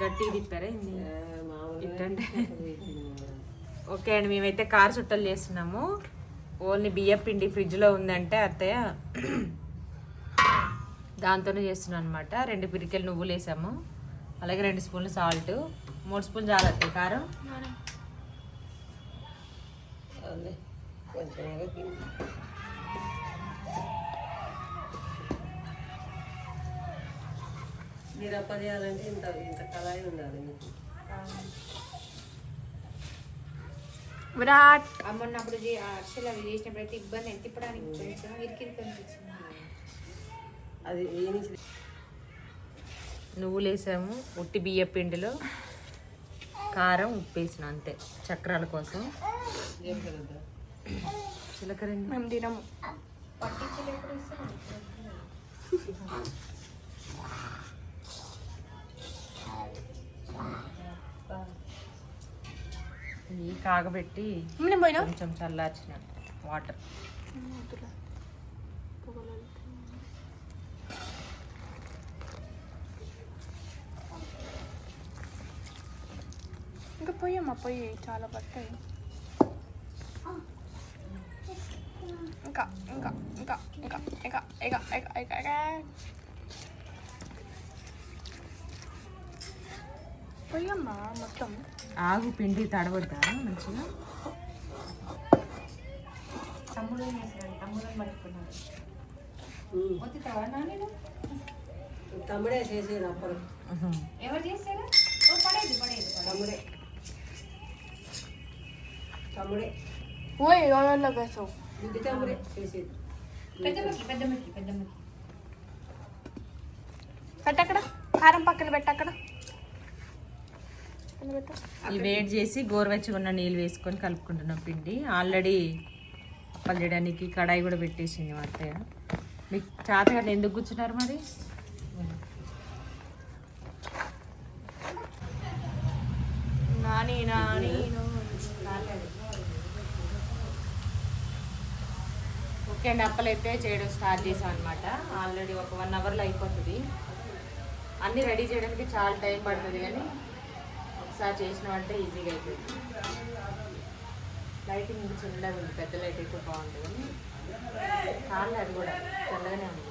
గట్టి తిప్పారా ఇట్టంటే. ఓకే అండి మేమైతే కార్ చుట్టలు చేస్తున్నాము. ఓన్లీ బియ్యం పిండి ఫ్రిడ్జ్లో ఉందంటే అత్తయ్య దాంతోనే చేస్తున్నాను అనమాట రెండు పిరికెలు నువ్వులు వేసాము. అలాగే రెండు స్పూన్లు సాల్ట్. మూడు స్పూన్లు చాలు అత్తయ్య కారం. కొంచెం ఏదో పిండి. మీరు అప్ప చేయాలంటే ఇంత ఇంత కళాయి ఉండాలి మీకు విరాట్. అమ్మన్నప్పుడు అక్షలు అవి చేసినప్పుడు అయితే ఇబ్బంది ఎంత తిప్పడానికి కొంచెం అది నువ్వులు వేసాము ఉట్టి బియ్యం పిండిలో కారం ఉప్పు వేసిన అంతే చక్రాల కోసం. జీలకర్ర చిలకర మేము తినము. ఈ కాగబెట్టి కొంచెం చల్లార్చిన వాటర్. ఇంకా పోయమ్మా పోయి చాలా పట్టాయి ఇంకా ఇంకా ఇంకా ఇంకా ఇంకా ఇంకా ఇంకా ఇంకా. మొత్తం. ఆగు పిండి తడవద్దా? మంచిగా. తమ్ముడు తమ్ముడు. తమ్ముడే. తమ్ముడే ఓయ్ పెట్టక్కడ కారం పక్కన పెట్టక్కడ ఇవి వేడి చేసి గోరువెచ్చగా ఉన్న నీళ్ళు వేసుకొని కలుపుకుంటున్నాం పిండి. ఆల్రెడీ అప్పలు చేయడానికి కడాయి కూడా పెట్టేసింది మా అత్తయ్య. మీకు చేతగానే ఎందుకు కూర్చున్నారు మరి? నాని నాని. ఓకే అండి అప్పలు అయితే చేయడం స్టార్ట్ చేసాం అనమాట ఆల్రెడీ ఒక వన్ అవర్లో అయిపోతుంది. అన్నీ రెడీ చేయడానికి చాలా టైం పడుతుంది కానీ ఒకసారి చేసినామంటే ఈజీగా అయిపోతుంది లైటింగ్ చిన్నగా ఉంది పెద్ద లైట్ అయితే బాగుంటుంది చాలా అది కూడా చల్లగానే ఉంది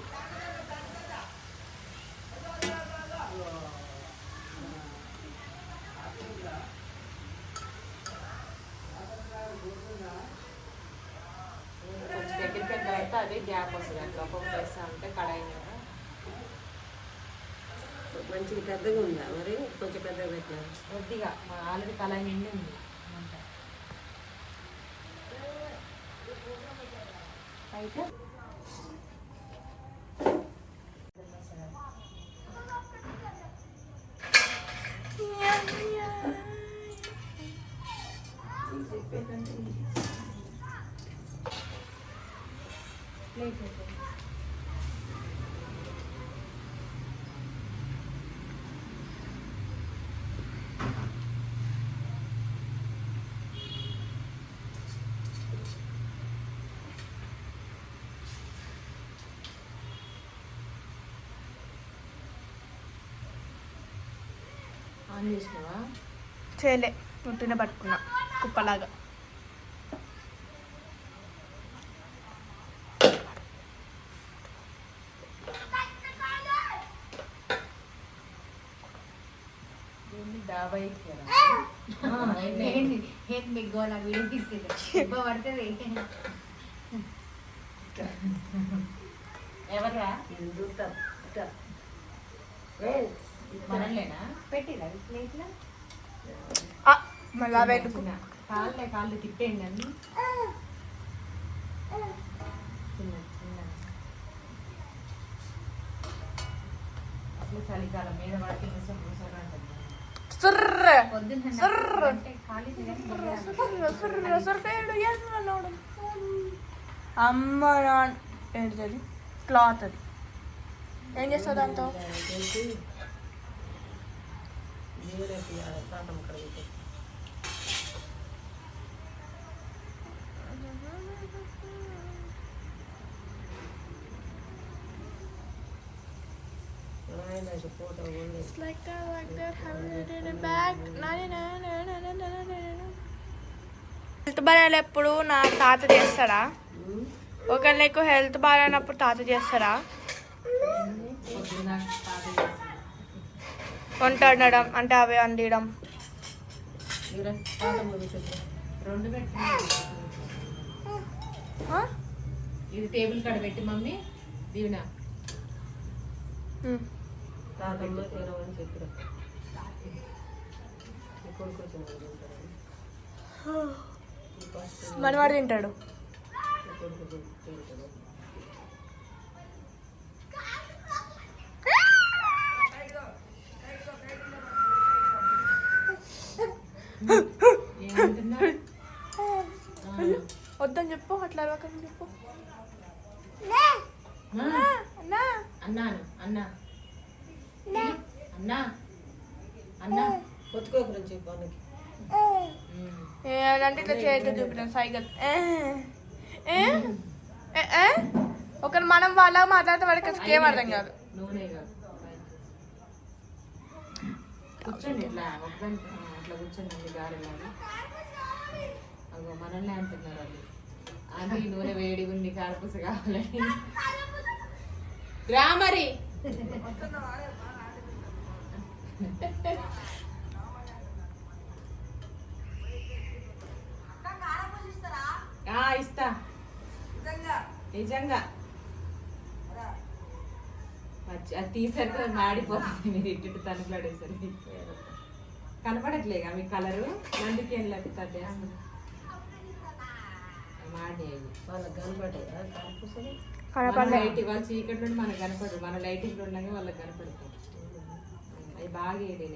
కొంచెం దగ్గరికి అయిన తర్వాత అదే గ్యాప్ వస్తుంది అట్లా ఒక్కొక్క వేస్తా అంటే కడాయి మంచిగా పెద్దగా ఉందా మరి? కొంచెం పెద్దగా పెట్టినారు కొద్దిగా. మా ఆల్రెడీ కళాయి నిండి ఉంది. అయితే ఆన్ చేసినావా చేయలే ఉట్టిన పట్టుకున్నా కుప్పలాగా దీన్ని డాబా ఎక్కారా? ఏంది ఏంది మీకు గోళ వీడియో తీసేది ఇబ్బ పడుతుంది ఎవర్రా పెట్టిరా ప్లేట్లో? మళ్ళా పెట్టుకున్నా కాళ్ళే తిప్పేయండి అన్ని. చలికాలం మీద పడితే క్లాత్ అది. ఏం చేస్తావు దాంతో? It's like that, like that, have it in the bag. Na, na, na, na, na, na, na, na, na. Health బాగాలేనప్పుడు ఎప్పుడు నా తాత చేస్తాడా నీకు హెల్త్ బాగాలేనప్పుడు తాత చేస్తాడా చేసింది. వంట వండడం అంటే అవే వండడం ఇది టేబుల్ కాడ పెట్టి మమ్మీ. దీవెన. మనవాడు తింటాడు. అరవకని చెప్పు అన్నాను అన్నా. అన్నా అన్నా. పొత్తుకోకరని చెప్పు అన్నకి. అంటే ఇట్లా చేతితో చూపిన సైకిల్ ఏ. ఏ. ఏ, ఏ? ఒకరు మనం వాళ్ళ మాట్లాడితే వాడికి అసలు ఏం అర్థం కాదు. కూర్చోండి ఇట్లా అట్లా కూర్చోండి గారెలాగా. అగో మనల్ని అంటున్నారు వాళ్ళు. అది నూనె వేడి ఉంది కారపూస కావాలని. రా మరి. ఆ, ఇస్తా. నిజంగా. అది తీసరికి మాడిపోతుంది మీరు ఇటు తనుకులాడేసరికి కనపడట్లేగా మీ కలరు? అందుకే లేకపోతే కనపడలే. వాళ్ళ చీకటి నుండి మనకు కనపడరు మన లైటింగ్ ఉండగా వాళ్ళకి కనపడతాం అవి బాగా వేరే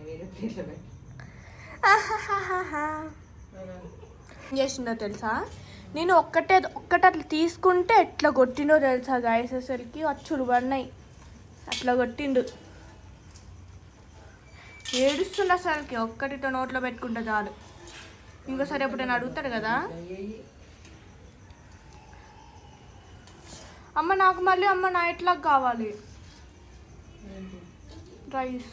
చేసిందో తెలుసా? నేను ఒక్కటే ఒక్కటే అట్లా తీసుకుంటే ఎట్లా కొట్టిండో తెలుసా గాయస్ అసలుకి? అచ్చులు పడినాయి అట్లా కొట్టిండు. ఏడుస్తుండ అసలుకి ఒక్కటితో నోట్లో పెట్టుకుంటే చాలు. ఇంకోసారి ఎప్పుడైనా అడుగుతాడు కదా? అమ్మ నాకు మళ్ళీ అమ్మ నైట్ లాగా కావాలి. రైస్.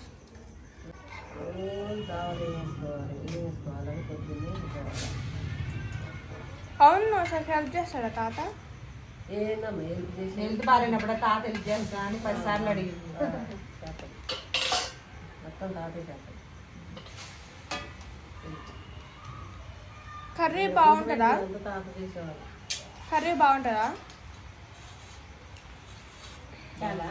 అవును అసలు హెల్ప్ చేస్తాడా తాత? హెల్త్ బాగాలేనప్పుడు తాత హెల్ప్ చేస్తా అని పదిసార్లు అడిగింది మొత్తం తాతే కర్రీ బాగుంటుందా? కర్రీ బాగుంటుందా? చాలా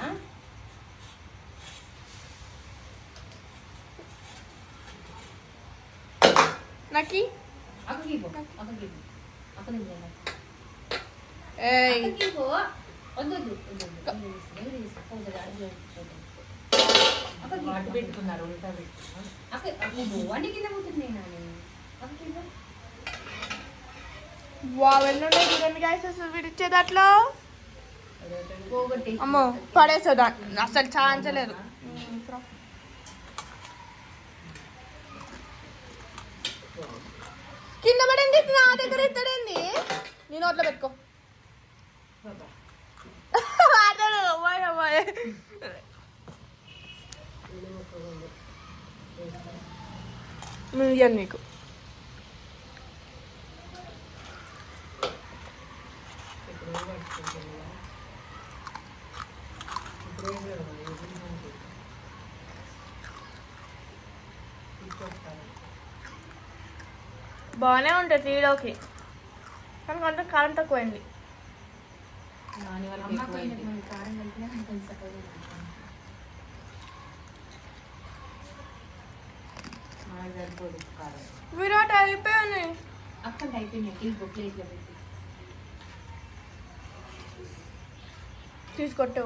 నాకి? పెట్టుకున్నారు పెట్టుకున్నారు. కింద అమ్మో పడేసా అసలు ఛాన్సలేదు కింద పడింది నా దగ్గర ఇత్తడింది నేను నోట్లో పెట్టుకో. వాడడు, అమ్మాయి, అమ్మాయి. నువ్వు నీకు. బాగానే ఉంటుంది త్రీలోకి కానీ కొంచెం కారం తక్కువైంది విరాట్ అయిపోయాను. అక్కడ అయిపోయినాయి తీసుకొట్టే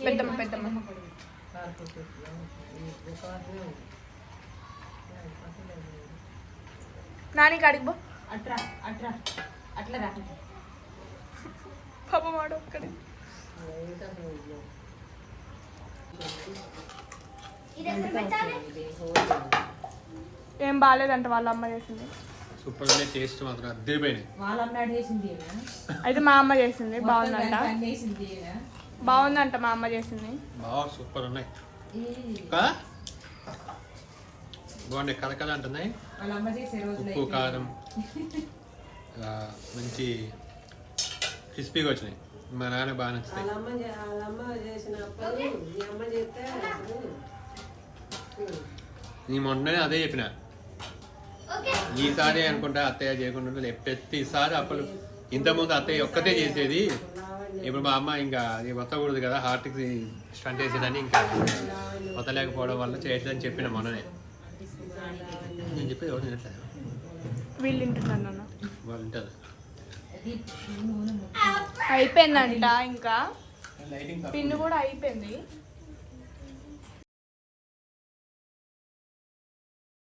పెద్దమ్మ పెద్దమ్మ. నాని కాడికి పో. అట్రా అట్రా అట్లా రా. పాప మాడు ఒక్కడి. ఏం బాగాలేదంట వాళ్ళ అమ్మ చేసింది. సూపర్ ఉన్నాయి టేస్ట్ మాత్రం వాళ్ళ అమ్మాడు చేసింది. అయితే మా అమ్మ చేసింది. బాగుందంట. బాగుందంట మా అమ్మ చేసింది. బాగా సూపర్ ఉన్నాయి. బాగున్నాయి కలకల అంటున్నాయి. ఉప్పు కారం. మంచి క్రిస్పీగా వచ్చినాయి. మా నాన్న బాగా నచ్చుతాయి. నీ మొన్ననే అదే చెప్పిన. ఈసారి అనుకుంటా అత్తయ్య చేయకుండా ప్రతిసారి అప్పలు. ఇంతకుముందు అత్తయ్య ఒక్కతే చేసేది. ఇప్పుడు మా అమ్మ ఇంకా అది వత్తకూడదు కదా హార్ట్కి స్టంట్ వేసేదని ఇంకా వత్తలేకపోవడం వల్ల చేయట్లేదని చెప్పిన మొన్ననే. నేను చెప్పేది ఎవరు తినట్లేదు వీళ్ళు నాన్న వాళ్ళు ముక్క. అయిపోయిందంట ఇంకా. లైటింగ్ పిన్ను కూడా అయిపోయింది.